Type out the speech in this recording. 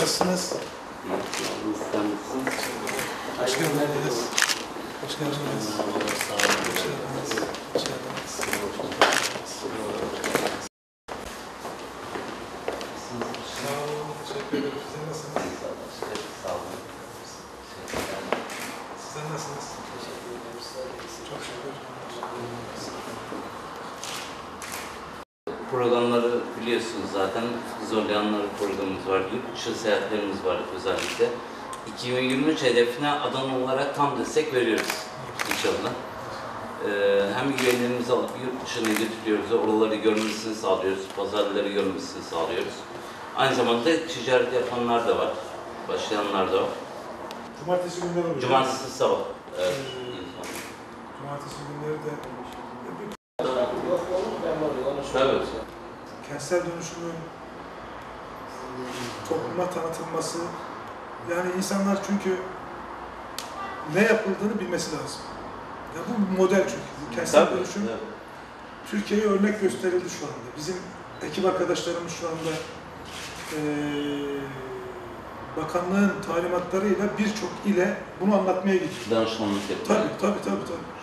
Nasılsınız? Olun. Teşekkür ederim. Sizler nasılsınız? Sizler nasılsınız? Çok şükür. Programları biliyorsunuz zaten. Zorlayanlar programımız var. Yurt dışı seyahatlerimiz var özellikle. 2023 hedefine Adana olarak tam destek veriyoruz inşallah. Ee, hem üyelerimizi alıp yurt dışına götürüyoruz, oraları görmesini sağlıyoruz, pazarları görmesini sağlıyoruz. Aynı zamanda ticaret yapanlar da var, başlayanlar da var. Cumartesi günleri oluyor. Cumartesi sabah. Evet. Cumartesi günleri de Tabii. Kentsel dönüşümün topluma tanıtılması yani insanlar çünkü ne yapıldığını bilmesi lazım. Ya bu bir model çünkü. Kentsel Tabii, dönüşüm tabii. Türkiye'ye örnek gösterildi şu anda. Bizim ekip arkadaşlarımız şu anda eee bakanlığın talimatlarıyla birçok ile bunu anlatmaya gidiyor. Danışmanlık yapıyor. Tabii tabii tabii tabii.